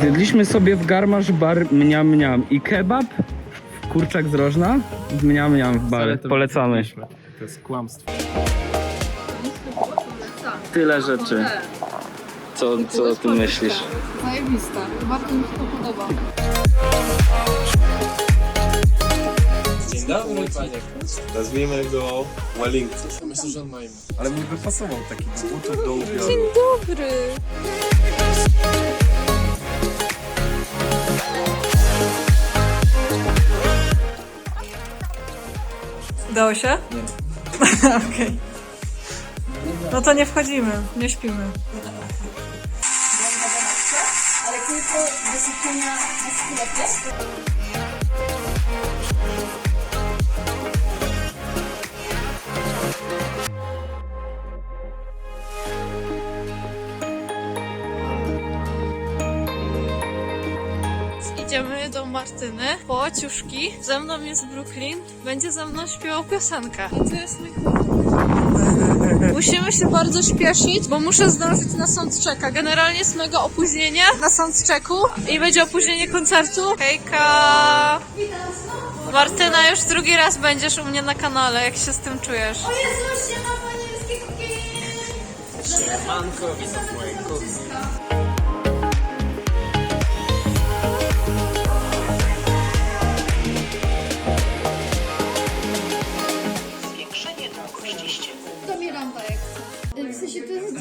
Zjedliśmy sobie w Garmasz bar mniam mniam i kebab, kurczak z rożna, w mniam mniam w bar. Polecamy. To jest kłamstwo. Tyle rzeczy. Co, co o tym myślisz? Zajebista. Bardzo mi się to podoba. Dzień dobry, panie Nazwijmy go Wellington. Myślę, że on ma imię. Ale mi by pasował taki do butów do ubioru. Dzień dobry. Udało się? Nie. Okej. No to nie wchodzimy, nie śpimy. Idziemy do Martyny po ciuszki. Ze mną jest Brooklyn. Będzie ze mną śpiewał piosenkę. A jest. Musimy się bardzo śpieszyć, bo muszę zdążyć na soundchecka. Generalnie jest mega opóźnienie na soundchecku i będzie opóźnienie koncertu. Hejka! Martyna, już drugi raz będziesz u mnie na kanale. Jak się z tym czujesz? O Jezu, siema panielskie kuki! Manko, witam w mojej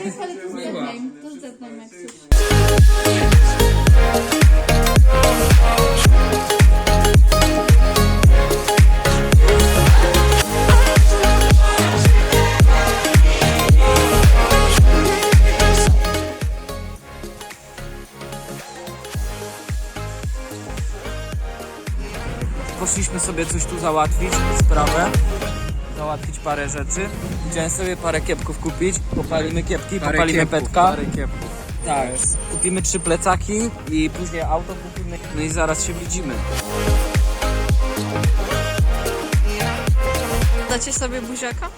jest ale to. To. Poszliśmy sobie coś tu załatwić, sprawę. Załatwić parę rzeczy. Chciałem sobie parę kiepków kupić. Popalimy kiepki, popalimy petka. Parę kiepów. Tak, kupimy trzy plecaki i później auto kupimy. No i zaraz się widzimy. Dacie sobie buziaka?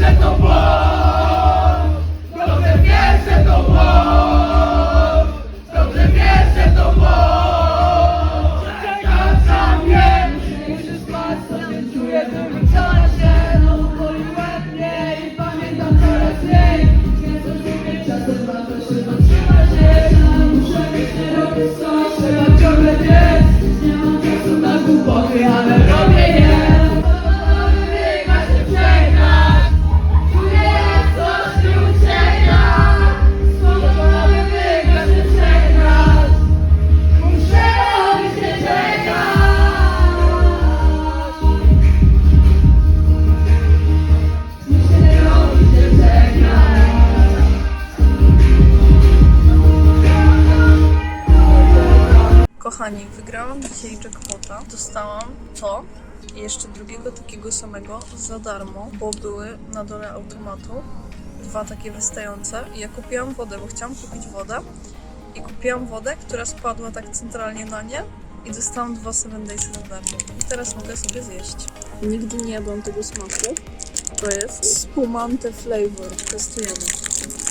Let the blood. Kochani, wygrałam dzisiaj jackpota. Dostałam to i jeszcze drugiego takiego samego za darmo, bo były na dole automatu dwa takie wystające. I ja kupiłam wodę, bo chciałam kupić wodę i kupiłam wodę, która spadła tak centralnie na nie i dostałam dwa 7 days za darmo. I teraz mogę sobie zjeść. Nigdy nie jadłam tego smaku. To jest spumante flavor. Testujemy.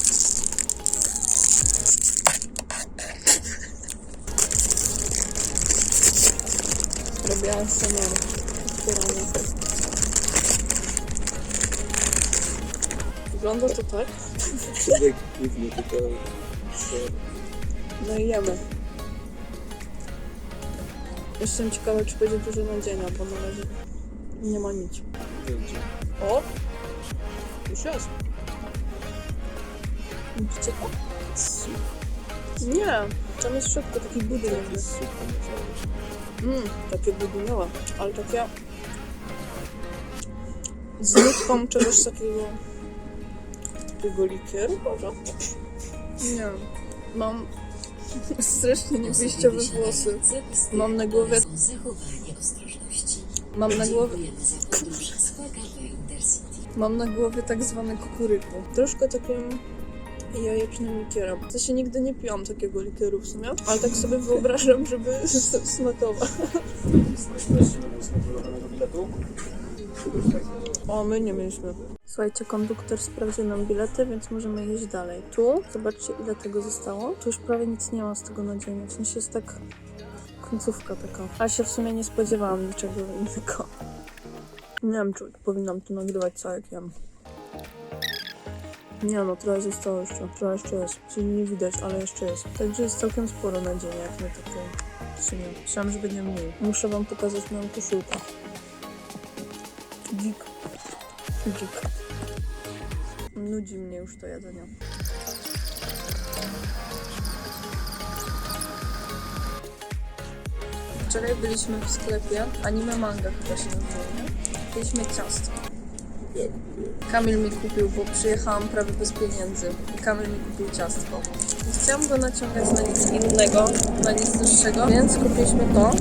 Robię ASMR. Otwieramy. Wygląda to tak. Człowiek głównie tylko... No i jemy. Jestem ciekawa, czy będzie dużo nadzienia, bo na razie nie ma nic. O! Już jest. Widzicie to? Nie, tam jest w środku taki budyń jakby. Mm, takie budyniowe, ale takie z nutką czegoś takiego takiego likieru może? Nie mam strasznie niewyjściowe włosy. Mam na głowie mam na głowie. Mam na głowie tak zwane kukuryku. Troszkę takim jajecznym likierem. W sensie nigdy nie piłam takiego likieru w sumie, ale tak sobie wyobrażam, żeby smakować. O, my nie mieliśmy. Słuchajcie, konduktor sprawdził nam bilety, więc możemy iść dalej. Tu, zobaczcie ile tego zostało. Tu już prawie nic nie ma z tego nadzienia. W sensie jest tak końcówka taka. A się w sumie nie spodziewałam niczego innego. Nie wiem, czy powinnam to nagrywać całe jak jem. Nie no, trochę zostało jeszcze. Trochę jeszcze jest. Czyli nie widać, ale jeszcze jest. Także jest całkiem sporo nadziei, jak na taką w sumie. Myślałam, że będzie mniej. Muszę wam pokazać moją koszulkę. Dzik. Dzik. Nudzi mnie już to jedzenie. Wczoraj byliśmy w sklepie Anime Manga chyba się nazywa? Kupiliśmy ciasto. Kamil mi kupił, bo przyjechałam prawie bez pieniędzy. I Kamil mi kupił ciastko. Chciałam go naciągać na nic innego, na nic droższego, więc kupiliśmy to.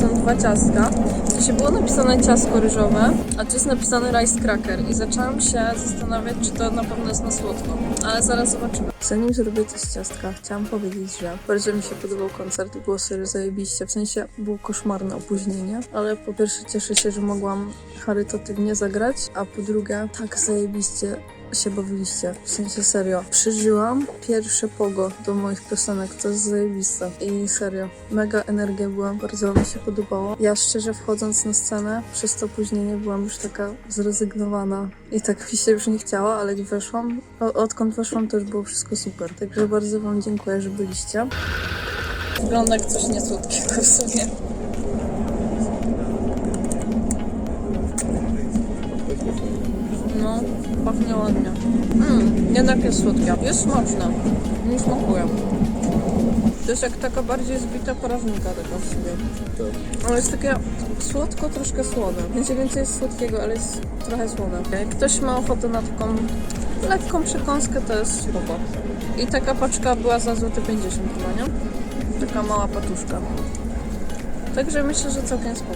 Są dwa ciastka. W sensie było napisane ciastko ryżowe, a tu jest napisane rice cracker. I zaczęłam się zastanawiać, czy to na pewno jest na słodko. Ale zaraz zobaczymy. Zanim zrobię to z ciastka, chciałam powiedzieć, że bardzo mi się podobał koncert było serio zajebiście. W sensie było koszmarne opóźnienie, ale po pierwsze cieszę się, że mogłam charytatywnie zagrać, a po drugie tak zajebiście się bawiliście. W sensie serio. Przeżyłam pierwsze pogo do moich piosenek. To jest zajebiste. I serio. Mega energia była. Bardzo mi się podobało. Ja szczerze wchodząc na scenę, przez to opóźnienie byłam już taka zrezygnowana. I tak mi się już nie chciała, ale jak weszłam, odkąd weszłam to już było wszystko super. Także bardzo wam dziękuję, że byliście. Wygląda jak coś niesłodkiego w sumie. Pachnie ładnie. Mmm, jednak jest słodkie. Jest smaczne. Mi smakuje. To jest jak taka bardziej zbita porażnika taka w sobie. Ale jest takie słodko, troszkę słone. Będzie więcej jest słodkiego, ale jest trochę słone. Jak ktoś ma ochotę na taką lekką przekąskę, to jest spoko. I taka paczka była za złote 50 chyba, nie? Taka mała patuszka. Także myślę, że całkiem spoko.